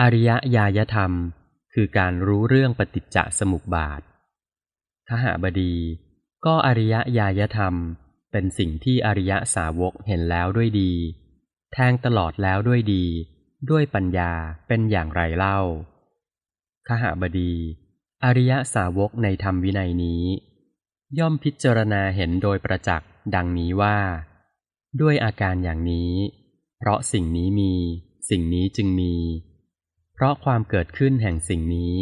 อริยญาณธรรม คือการรู้เรื่องปฏิจจสมุปบาทขหบดี ก็อริยญาณธรรม เป็นสิ่งที่อริยสาวกเห็นแล้วด้วยดี แทงตลอดแล้วด้วยดี ด้วยปัญญาเป็นอย่างไรเล่าขหบดี อริยสาวกในธรรมวินัยนี้ ย่อมพิจารณาเห็นโดยประจักษ์ดังนี้ว่า ด้วยอาการอย่างนี้ เพราะสิ่งนี้มี สิ่งนี้จึงมี เพราะความเกิดขึ้นแห่งสิ่งนี้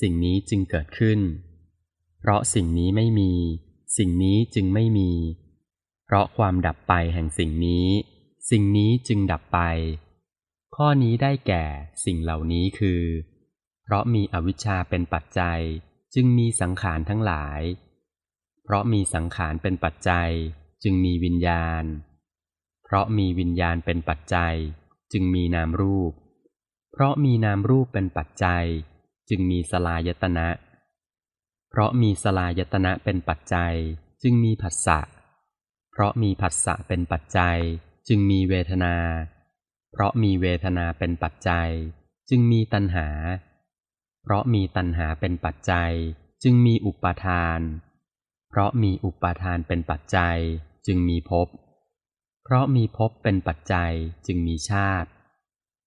สิ่งนี้จึงเกิดขึ้น เพราะสิ่งนี้ไม่มี สิ่งนี้จึงไม่มี เพราะความดับไปแห่งสิ่งนี้ สิ่งนี้จึงดับไป ข้อนี้ได้แก่สิ่งเหล่านี้คือ เพราะมีอวิชชาเป็นปัจจัยจึงมีสังขารทั้งหลาย เพราะมีสังขารเป็นปัจจัย จึงมีวิญญาณ เพราะมีวิญญาณเป็นปัจจัย จึงมีนามรูป เพราะมีนามรูปเป็นปัจจัย จึงมีสลายตนะ เพราะมีสลายตนะเป็นปัจจัย จึงมีผัสสะ เพราะมีผัสสะเป็นปัจจัย จึงมีเวทนา เพราะมีเวทนาเป็นปัจจัย จึงมีตัณหา เพราะมีตัณหาเป็นปัจจัย จึงมีอุปาทาน เพราะมีอุปาทานเป็นปัจจัย จึงมีภพ เพราะมีภพเป็นปัจจัย จึงมีชาติ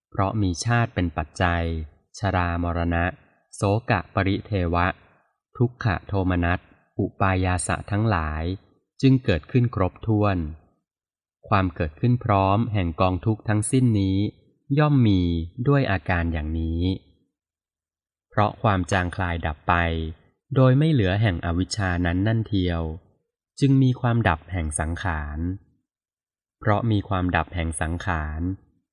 เพราะมีชาติเป็นปัจจัย ชรามรณะ โสกะปริเทวะ ทุกขะโทมนัส อุปายาสะทั้งหลาย จึงเกิดขึ้นครบถ้วน ความเกิดขึ้นพร้อมแห่งกองทุกข์ทั้งสิ้นนี้ ย่อมมีด้วยอาการอย่างนี้ เพราะความจางคลายดับไป โดยไม่เหลือแห่งอวิชชานั้นนั่นเทียว จึงมีความดับแห่งสังขาร เพราะมีความดับแห่งสังขาร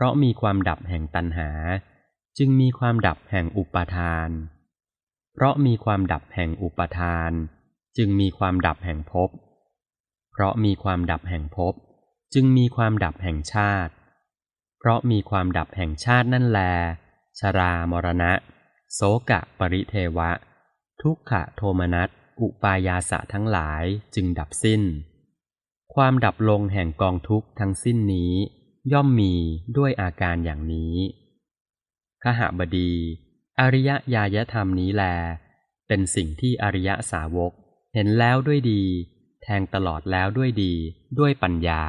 ราะมีความดับแห่งตัณหา จึงมีความดับแห่งอุปาทาน เพราะมีความดับแห่งอุปาทาน จึงมีความดับแห่งภพ เพราะมีความดับแห่งภพ จึงมีความดับแห่งชาติ เพราะมีความดับแห่งชาตินั่นแล ชรามรณะ โสกะปริเทวะ ทุกขะโทมนัส อุปายาสะทั้งหลายจึงดับสิ้น ความดับลงแห่งกองทุกข์ทั้งสิ้นนี้ ย่อมมีด้วยอาการอย่างนี้ขหบดี อริยญาณธรรมนี้แล เป็นสิ่งที่อริยสาวก เห็นแล้วด้วยดี แทงตลอดแล้วด้วยดีด้วยปัญญา